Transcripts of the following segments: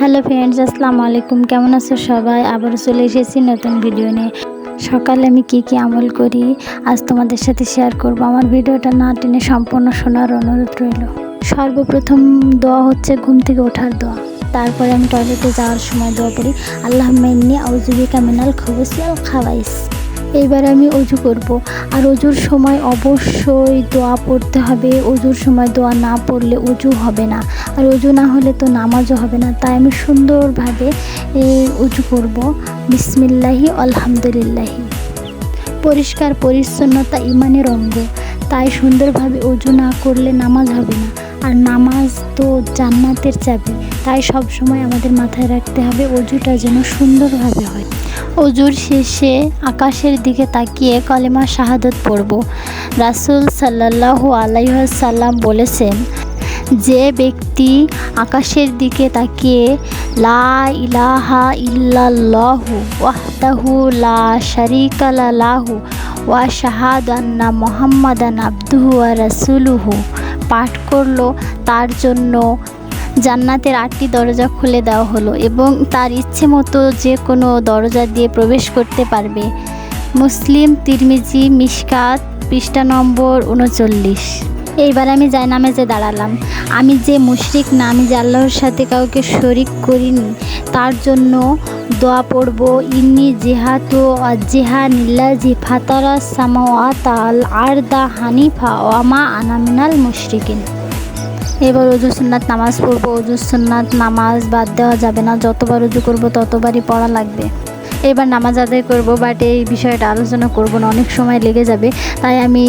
Hello friends, আসসালামু আলাইকুম। কেমন আছো সবাই? আবার চলে এসেছি নতুন ভিডিও নিয়ে। সকালে আমি কি কি আমল করি, আজ তোমাদের সাথে শেয়ার করব। আমার ভিডিওটা না টেনে সম্পূর্ণ শোনার অনুরোধ রইল। সর্বপ্রথম দোয়া হচ্ছে ঘুম থেকে ওঠার দোয়া। তারপরে আমি টয়লেটে যাওয়ার সময় দোয়া করি আল্লাহ মেন্নি আউজুবিকা মিনাল খবসিয়াল খাওয়াইস এইবার আমি অজু করব। আর অজুর সময় অবশ্যই দোয়া পড়তে হবে। অজুর সময় দোয়া না পড়লে অজু হবে না। আর অজু না হলে তো নামাজও হবে না। তাই আমি সুন্দরভাবে অজু করব। বিসমিল্লাহি, আলহামদুলিল্লাহি। পরিষ্কার, পরিচ্ছন্নতা ইমানের অঙ্গ। তাই সুন্দরভাবে অজু না করলে নামাজ হবে না। আর নামাজ তো জান্নাতের চাবি। তাই সব সময় আমাদের মাথায় রাখতে হবে অজুটা যেন সুন্দরভাবে হয়। অজুর শেষে আকাশের দিকে তাকিয়ে কলেমা শাহাদত পড়ব। রাসুল সাল্লাল্লাহু আলাইসাল্লাম বলেছেন, যে ব্যক্তি আকাশের দিকে তাকিয়ে লা ইলাহা ইল্লাল্লাহু ওয়াহদাহু লা শারিকা লাহু ওয়া শাহাদান্না মোহাম্মদান আবদুহু ওয়া রাসুলুহু পাঠ করল, তার জন্য জান্নাতের আটটি দরজা খুলে দেওয়া হলো এবং তার ইচ্ছে মতো যে কোনো দরজা দিয়ে প্রবেশ করতে পারবে। মুসলিম, তিরমিজি, মিশকাত, পৃষ্ঠা নম্বর উনচল্লিশ। এইবার আমি যাই নামাজে দাঁড়ালাম। আমি যে মুশরিক না, আমি যে আল্লাহর সাথে কাউকে শরিক করিনি, তার জন্য দোয়া পড়ব, ইন্নি জেহাতু জেহা নিল্লাজি ফাতারা সামাওয়াত আল আর দা হানিফা ওয়ামা আনামিনাল মুশরিকিন। এবার অজু সুন্নাত নামাজ পড়ব অজু সুন্নাত নামাজ বাদ দেওয়া যাবে না, যতবার অজু করব ততবারই পড়া লাগবে। এবার নামাজ আদায় করব বাট এই বিষয়টা আলোচনা করব না, অনেক সময় লেগে যাবে। তাই আমি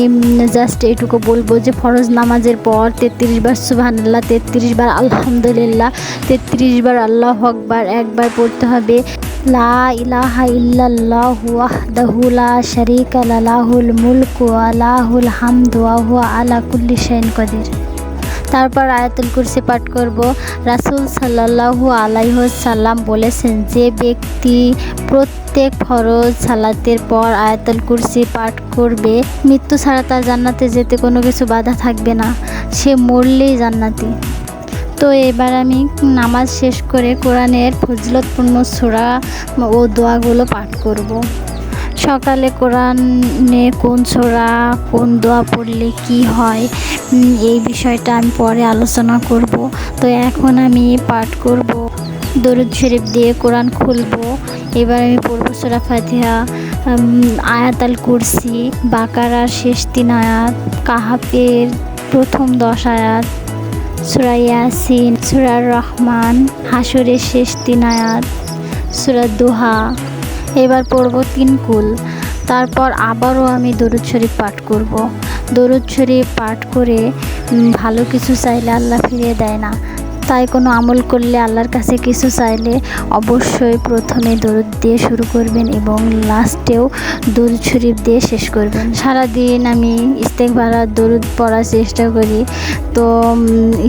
জাস্ট এইটুকু বলব যে, ফরজ নামাজের পর তেত্রিশ বার সুবহানাল্লাহ, তেত্রিশ বার আলহামদুলিল্লাহ, তেত্রিশ বার আল্লাহ আকবার, একবার পড়তে হবে। লা ইলাহা ইল্লাল্লাহু ওয়াহদাহু লা শারীকা মুলকু ওয়া হামদু ওয়া হুয়া আলা কুল্লি শাইইন কদির। তারপর আয়াতুল কুরসি পাঠ করব। রাসূল সাল্লাল্লাহু আলাইহি সাল্লাম বলেছেন, যে ব্যক্তি প্রত্যেক ফরজ সালাতের পর আয়াতুল কুরসি পাঠ করবে, মৃত্যু ছাড়া তার জান্নাতে যেতে কোনো কিছু বাধা থাকবে না। সে মরলেই জান্নাতি। তো এবার আমি নামাজ শেষ করে কোরআনের ফজিলতপূর্ণ সূরা ও দোয়াগুলো পাঠ করব। সকালে কোরআনে কোন ছোড়া কোন দোয়া পড়লে কি হয় এই বিষয়টা আমি পরে আলোচনা করব। তো এখন আমি পাঠ করব। দরুদ শরীফ দিয়ে কোরআন খুলব। এবার আমি পড়ব সোরা ফাতিহা। আয়াত আল কুরসি, বাকারার শেষ তিন আয়াত, কাহাফের প্রথম দশ আয়াত, সুরা ইয়াসিন সুরার রহমান হাসরের শেষ তিন আয়াত, সুরা দোহা। এবার পড়ব তিন কুল। তারপর আবারও আমি দরুদ শরীফ পাঠ করব। দরুদ শরীফ পাঠ করে ভালো কিছু চাইলে আল্লাহ ফিরিয়ে দেয় না। তাই কোনো আমল করলে আল্লাহর কাছে কিছু চাইলে অবশ্যই প্রথমে দরুদ দিয়ে শুরু করবেন এবং লাস্টেও দরুদ শরীফ দিয়ে শেষ করবেন। সারাদিন আমি ইস্তেক ভাড়ার দরুদ পড়ার চেষ্টা করি। তো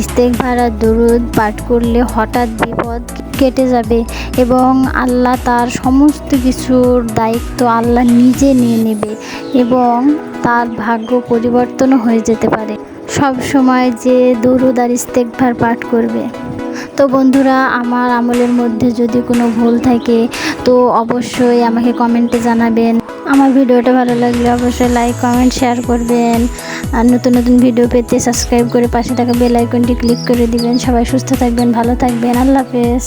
ইস্তেক ভাড়ার দরুদ পাঠ করলে হঠাৎ বিপদ কেটে যাবে এবং আল্লাহ তার সমস্ত কিছুর দায়িত্ব আল্লাহ নিজে নিয়ে নেবে এবং তার ভাগ্য পরিবর্তনও হয়ে যেতে পারে। সব সময় যে দরুদ আর ইস্তেকভার পাঠ করবে। তো বন্ধুরা, আমার আমলের মধ্যে যদি কোনো ভুল থাকে, তো অবশ্যই আমাকে কমেন্টে জানাবেন। আমার ভিডিওটা ভালো লাগলে অবশ্যই লাইক কমেন্ট শেয়ার করবেন। আর নতুন নতুন ভিডিও পেতে সাবস্ক্রাইব করে পাশে থাকা বেল আইকনটি ক্লিক করে দিবেন। সবাই সুস্থ থাকবেন, ভালো থাকবেন। আল্লাহ হাফেজ।